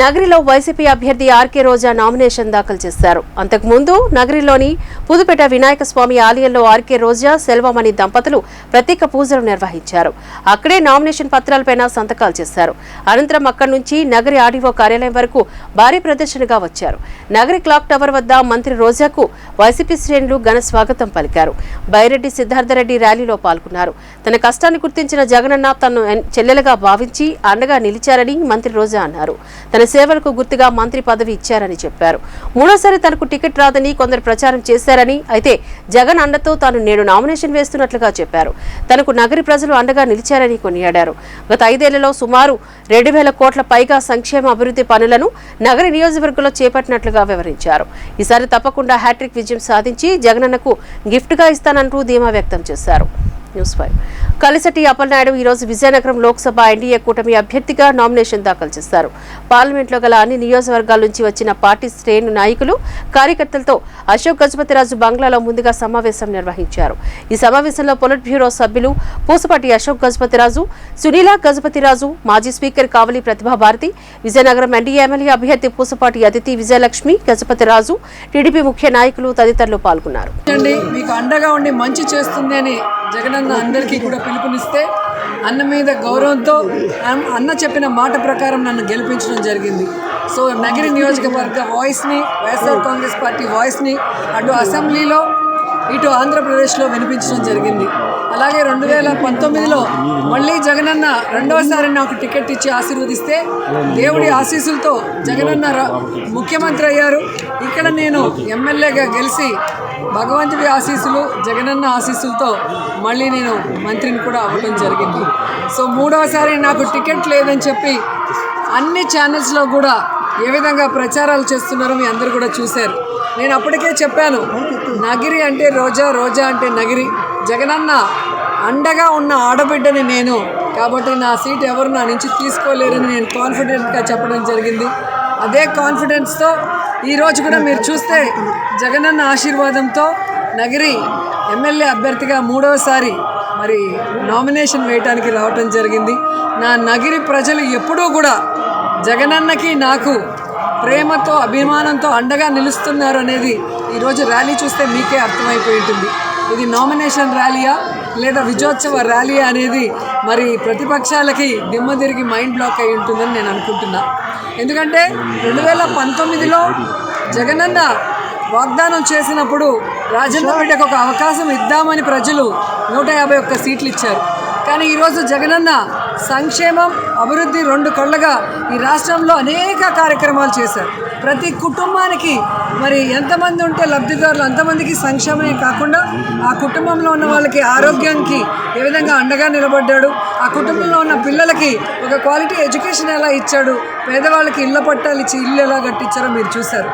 నగరిలో YCP అభ్యర్థి RK Roja nomination దాఖలు చేశారు. అంతకుముందు నగరిలోని పుదుపేట వినాయక స్వామి ఆలయంలో ఆర్కే రోజా సెల్వమణి దంపతులు ప్రత్యేక పూజలు నిర్వహించారు. అక్కడే నామినేషన్ పత్రాలపైన సంతకాలు చేశారు. అనంతరం అక్కడి నుంచి నగరి ఆర్డీఓ కార్యాలయం వరకు భారీ ప్రదర్శనగా వచ్చారు. నగరి క్లాక్ టవర్ వద్ద మంత్రి రోజాకు వైసీపీ శ్రేణులు ఘన స్వాగతం పలికారు. బైరెడ్డి సిద్ధార్థరెడ్డి ర్యాలీలో పాల్గొన్నారు. తన కష్టాన్ని గుర్తించిన జగనన్న తను చెల్లెలుగా భావించి అండగా నిలిచారని మంత్రి రోజా అన్నారు. తన సేవలకు గుర్తుగా మంత్రి పదవి ఇచ్చారని చెప్పారు. మూడోసారి తనకు టికెట్ రాదని కొందరు ప్రచారం చేశారని అయితే జగన్ అండతో తాను నేడు నామినేషన్ వేస్తున్నట్లుగా చెప్పారు. తనకు నగరి ప్రజలు అండగా నిలిచారని కొనియాడారు. గత ఐదేళ్ళలో సుమారు రెండు వేల కోట్ల పైగా సంక్షేమ అభివృద్ధి పనులను నగరి నియోజకవర్గంలో చేపట్టినట్లుగా వివరించారు. ఈసారి తప్పకుండా హ్యాట్రిక్ విజయం సాధించి జగనన్నకు గిఫ్ట్గా ఇస్తానంటూ ధీమా వ్యక్తం చేశారు. News five. కలిసటి అప్పలనాయుడు ఈరోజు విజయనగరం లోక్సభ ఎన్డీఏ కూటమి అభ్యర్థిగా నామినేషన్ దాఖలు చేశారు. పార్లమెంట్లో గల అన్ని నియోజకవర్గాల నుంచి వచ్చిన పార్టీ శ్రేణు నాయకులు కార్యకర్తలతో అశోక్ గజపతిరాజు బంగ్లాలో ముందుగా సమావేశం నిర్వహించారు. ఈ సమావేశంలో పొలిట్ బ్యూరో సభ్యులు పూసపాటి అశోక్ గజపతిరాజు సునీల గజపతిరాజు మాజీ speaker Kavali Prathibha Bharathi Vizianagaram NDA MLA అభ్యర్థి పూసపాటి అతిథి విజయలక్ష్మి గజపతిరాజు టీడీపీ ముఖ్య నాయకులు తదితరులు పాల్గొన్నారు. మీకు అండగా ఉండి మంచి చేస్తుంది అని జగనన్న అందరికీ కూడా పిలుపునిస్తే అన్న మీద గౌరవంతో అన్న- అన్న చెప్పిన మాట ప్రకారం నన్ను గెలిపించడం జరిగింది. సో నగిరి నియోజకవర్గ వాయిస్ని వైఎస్ఆర్ కాంగ్రెస్ పార్టీ వాయిస్ని అటు అసెంబ్లీలో ఇటు ఆంధ్రప్రదేశ్లో వినిపించడం జరిగింది. అలాగే రెండు వేల పంతొమ్మిదిలో మళ్ళీ జగనన్న రెండవసారి నాకు టికెట్ ఇచ్చి ఆశీర్వదిస్తే దేవుడి ఆశీస్సులతో జగనన్న ముఖ్యమంత్రి అయ్యారు. ఇక్కడ నేను ఎమ్మెల్యేగా గెలిచి భగవంతుడి ఆశీస్సులు జగనన్న ఆశీస్సులతో మళ్ళీ నేను మంత్రిని కూడా అవ్వడం జరిగింది. సో మూడవసారి నాకు టికెట్ లేదని చెప్పి అన్ని ఛానల్స్లో కూడా ఏ విధంగా ప్రచారాలు చేస్తున్నారో మీ అందరూ కూడా చూశారు. నేను అప్పటికే చెప్పాను నగిరి అంటే రోజా రోజా అంటే నగిరి. జగనన్న అండగా ఉన్న ఆడబిడ్డని నేను కాబట్టి నా సీట్ ఎవరు నా నుంచి తీసుకోలేరని నేను కాన్ఫిడెంట్గా చెప్పడం జరిగింది. అదే కాన్ఫిడెన్స్తో ఈరోజు కూడా మీరు చూస్తే జగనన్న ఆశీర్వాదంతో నగిరి ఎమ్మెల్యే అభ్యర్థిగా మూడవసారి మరి నామినేషన్ వేయటానికి రావటం జరిగింది. నా నగిరి ప్రజలు ఎప్పుడూ కూడా జగనన్నకి నాకు ప్రేమతో అభిమానంతో అండగా నిలుస్తున్నారు అనేది ఈరోజు ర్యాలీ చూస్తే మీకే అర్థమైపోయి ఉంటుంది. ఇది నామినేషన్ ర్యాలీయా లేదా విజయోత్సవ ర్యాలీ అనేది మరి ప్రతిపక్షాలకి దిమ్మ తిరిగి మైండ్ బ్లాక్ అయి ఉంటుందని నేను అనుకుంటున్నా. ఎందుకంటే రెండు వేల పంతొమ్మిదిలో జగనన్న వాగ్దానం చేసినప్పుడు రాజన్న బిడ్డకు ఒక అవకాశం ఇద్దామని ప్రజలు నూట యాభై ఒక్క సీట్లు ఇచ్చారు. కానీ ఈరోజు జగనన్న సంక్షేమం అభివృద్ధి రెండు కళ్ళగా ఈ రాష్ట్రంలో అనేక కార్యక్రమాలు చేశారు. ప్రతి కుటుంబానికి మరి ఎంతమంది ఉంటే లబ్ధిదారులు అంతమందికి సంక్షేమమే కాకుండా ఆ కుటుంబంలో ఉన్న వాళ్ళకి ఆరోగ్యానికి ఏ విధంగా అండగా నిలబడ్డాడు ఆ కుటుంబంలో ఉన్న పిల్లలకి ఒక క్వాలిటీ ఎడ్యుకేషన్ ఎలా ఇచ్చాడు పేదవాళ్ళకి ఇళ్ళ పట్టాలు ఇచ్చి ఇల్లు ఎలా కట్టించారో మీరు చూశారు.